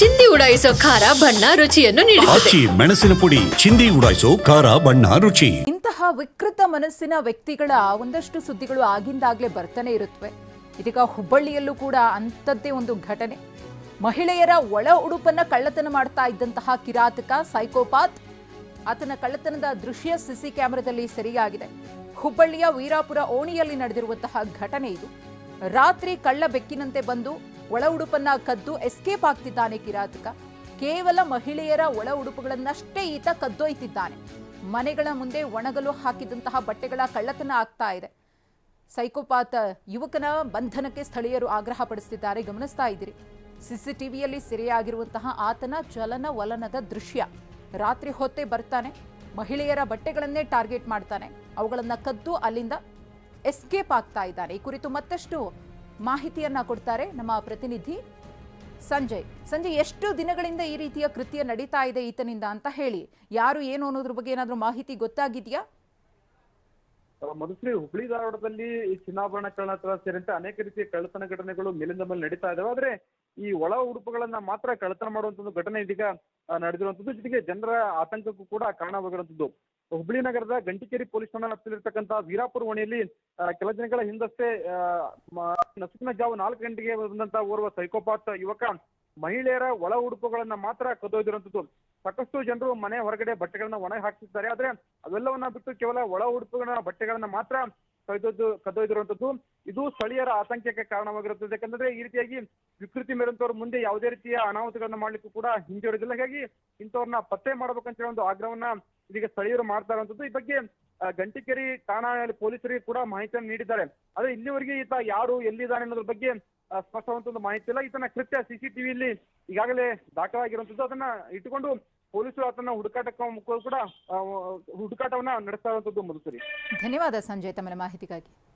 ಚಿಂದಿ ಉಡಾಯಿಸೋ ಖಾರ ಬಣ್ಣ ರುಚಿಯನ್ನು ನೀಡುತ್ತದೆ. ಆಚಿ ಮೆಣಸಿನ ಪುಡಿ ಚಿಂದಿ ಉಡಾಯಿಸೋ ಖಾರ ಬಣ್ಣ ರುಚಿ. ಇಂತಹ ವಿಕೃತ ಮನಸ್ಸಿನ ವ್ಯಕ್ತಿಗಳ ಒಂದಷ್ಟು ಸುದ್ದಿಗಳು ಆಗಿಂದಾಗ್ಲೇ ಬರ್ತಾನೆ ಇರುತ್ತವೆ ಇದೀಗ ಹುಬ್ಬಳ್ಳಿಯಲ್ಲೂ ಕೂಡ ಅಂಥದ್ದೇ ಒಂದು ಘಟನೆ. ಮಹಿಳೆಯರ ಒಳ ಉಡುಪನ್ನ ಕಳ್ಳತನ ಮಾಡ್ತಾ ಇದ್ದಂತಹ ಕಿರಾತಕ ಸೈಕೋಪಾತ್ ಆತನ ಕಳ್ಳತನದ ದೃಶ್ಯ ಸಿಸಿ ಕ್ಯಾಮೆರಾದಲ್ಲಿ ಸೆರೆಯಾಗಿದೆ. ಹುಬ್ಬಳ್ಳಿಯ ವೀರಾಪುರ ಓಣಿಯಲ್ಲಿ ನಡೆದಿರುವಂತಹ ಘಟನೆ ಇದು. ರಾತ್ರಿ ಕಳ್ಳ ಬೆಕ್ಕಿನಂತೆ ಬಂದು ಒಳ ಉಡುಪನ್ನ ಕದ್ದು ಎಸ್ಕೇಪ್ ಆಗ್ತಿದ್ದಾನೆ ಕಿರಾತಕ. ಕೇವಲ ಮಹಿಳೆಯರ ಒಳ ಉಡುಪುಗಳನ್ನಷ್ಟೇ ಈತ ಕದ್ದೊಯ್ತಿದ್ದಾನೆ. ಮನೆಗಳ ಮುಂದೆ ಒಣಗಲು ಹಾಕಿದಂತಹ ಬಟ್ಟೆಗಳ ಕಳ್ಳತನ ಆಗ್ತಾ ಇದೆ. ಸೈಕೋಪಾತ ಯುವಕನ ಬಂಧನಕ್ಕೆ ಸ್ಥಳೀಯರು ಆಗ್ರಹ ಪಡಿಸುತ್ತಿದ್ದಾರೆ ಗಮನಿಸ್ತಾ ಇದ್ದೀರಿ. ಸಿಸಿಟಿವಿಯಲ್ಲಿ ಸೆರೆಯಾಗಿರುವಂತಹ ಆತನ ಚಲನವಲನದ ದೃಶ್ಯ. ರಾತ್ರಿ ಹೊತ್ತೇ ಬರ್ತಾನೆ. ಮಹಿಳೆಯರ ಬಟ್ಟೆಗಳನ್ನೇ ಟಾರ್ಗೆಟ್ ಮಾಡ್ತಾನೆ. ಅವುಗಳನ್ನು ಕದ್ದು ಅಲ್ಲಿಂದ ಎಸ್ಕೇಪ್ ಆಗ್ತಾ ಇದ್ದಾನೆ. ಈ ಕುರಿತು ಮತ್ತಷ್ಟು ಮಾಹಿತಿಯನ್ನ ಕೊಡ್ತಾರೆ ನಮ್ಮ ಪ್ರತಿನಿಧಿ ಸಂಜಯ್. ಸಂಜಯ್, ಎಷ್ಟು ದಿನಗಳಿಂದ ಈ ರೀತಿಯ ಕೃತ್ಯ ನಡೀತಾ ಇದೆ ಈತನಿಂದ ಅಂತ ಹೇಳಿ. ಯಾರು ಏನು ಅನ್ನೋದ್ರ ಬಗ್ಗೆ ಏನಾದರೂ ಮಾಹಿತಿ ಗೊತ್ತಾಗಿದೆಯಾ? ಮಧುಶ್ರೀ, ಹುಬ್ಳಿ ಧಾರವಾಡದಲ್ಲಿ ಈ ಚಿನ್ನಾಭರಣ ಕಳ್ಳತನ ಸೇರಿದಂತೆ ಅನೇಕ ರೀತಿಯ ಕಳ್ಳತನ ಘಟನೆಗಳು ಮೇಲಿಂದ ಮೇಲೆ ನಡೀತಾ ಇದಾವೆ. ಆದ್ರೆ ಈ ಒಳ ಉಡುಪುಗಳನ್ನ ಮಾತ್ರ ಕಳ್ಳತನ ಮಾಡುವಂತ ಒಂದು ಘಟನೆ ಇದೀಗ ನಡೆದಿರುವಂತದ್ದು. ಜೊತೆಗೆ ಜನರ ಆತಂಕಕ್ಕೂ ಕೂಡ ಕಾರಣವಾಗಿರುವಂತದ್ದು ಹುಬ್ಳಿ ನಗರದ ಗಂಟಿಕೇರಿ ಪೊಲೀಸ್ ಠಾಣಾ ವ್ಯಾಪ್ತಿಯಲ್ಲಿರ್ತಕ್ಕಂಥ ವೀರಾಪುರ ಓಣಿಯಲ್ಲಿ ಕೆಲ ದಿನಗಳ ಹಿಂದಷ್ಟೇ ನಸುಕಿನ ಜಾವ ನಾಲ್ಕು ಗಂಟೆಗೆ ಬಂದಂತ ಓರ್ವ ಸೈಕೋಪಾತ್ ಯುವಕ, ಮಹಿಳೆಯರ ಒಳ ಉಡುಪುಗಳನ್ನ ಮಾತ್ರ ಕದ್ದೊಯ್ದಿರುವಂತದ್ದು. ಸಾಕಷ್ಟು ಜನರು ಮನೆ ಹೊರಗಡೆ ಬಟ್ಟೆಗಳನ್ನ ಒಣ ಹಾಕ್ತಿದ್ದಾರೆ. ಆದ್ರೆ ಅವೆಲ್ಲವನ್ನ ಬಿಟ್ಟು ಕೇವಲ ಒಳ ಉಡುಪುಗಳ ಬಟ್ಟೆಗಳನ್ನ ಮಾತ್ರ ಕದ್ದೊಯ್ದು ಕದ್ದೊಯ್ದಿರುವಂತದ್ದು. ಇದು ಸ್ಥಳೀಯರ ಆತಂಕಕ್ಕೆ ಕಾರಣವಾಗಿರುತ್ತದೆ. ಯಾಕಂದ್ರೆ ಈ ರೀತಿಯಾಗಿ ವಿಕೃತಿ ಮೇಲಂತವ್ರು ಮುಂದೆ ಯಾವುದೇ ರೀತಿಯ ಅನಾಹುತಗಳನ್ನ ಮಾಡ್ಲಿಕ್ಕೂ ಕೂಡ ಹಿಂಜರಿದಿಲ್ಲ ಹಾಗಾಗಿ ಇಂಥವ್ರನ್ನ ಪತ್ತೆ ಮಾಡ್ಬೇಕಂತ ಹೇಳಿ ಒಂದು ಆಗ್ರಹವನ್ನ ಇದೀಗ ಸ್ಥಳೀಯರು ಮಾಡ್ತಾ ಇರುವಂತದ್ದು. ಈ ಬಗ್ಗೆ ಗಂಟಿಕೆರಿ ಠಾಣಾ ಪೊಲೀಸರಿಗೆ ಕೂಡ ಮಾಹಿತಿಯನ್ನು ನೀಡಿದ್ದಾರೆ. ಆದ್ರೆ ಇಲ್ಲಿವರೆಗೆ ಈತ ಯಾರು, ಎಲ್ಲಿದ್ದಾನೆ ಅನ್ನೋದ್ರ ಬಗ್ಗೆ ಸ್ಪಷ್ಟವಂತ ಒಂದು ಮಾಹಿತಿ ಇಲ್ಲ. ಈತನ ಕೃತ್ಯ ಸಿಸಿಟಿವಿಯಲ್ಲಿ ಈಗಾಗಲೇ ದಾಖಲಾಗಿರುವಂತದ್ದು. ಅದನ್ನ ಇಟ್ಟುಕೊಂಡು ಪೊಲೀಸರು ಆತನ ಹುಡುಕಾಟಕ್ಕೆ ಕೂಡ ಹುಡುಕಾಟವನ್ನ ನಡೆಸ್ತಾ ಇರುವಂತದ್ದು ಮಧುಸರಿ ಧನ್ಯವಾದ ಸಂಜಯ್ ತಮ್ಮ ಮಾಹಿತಿಗಾಗಿ.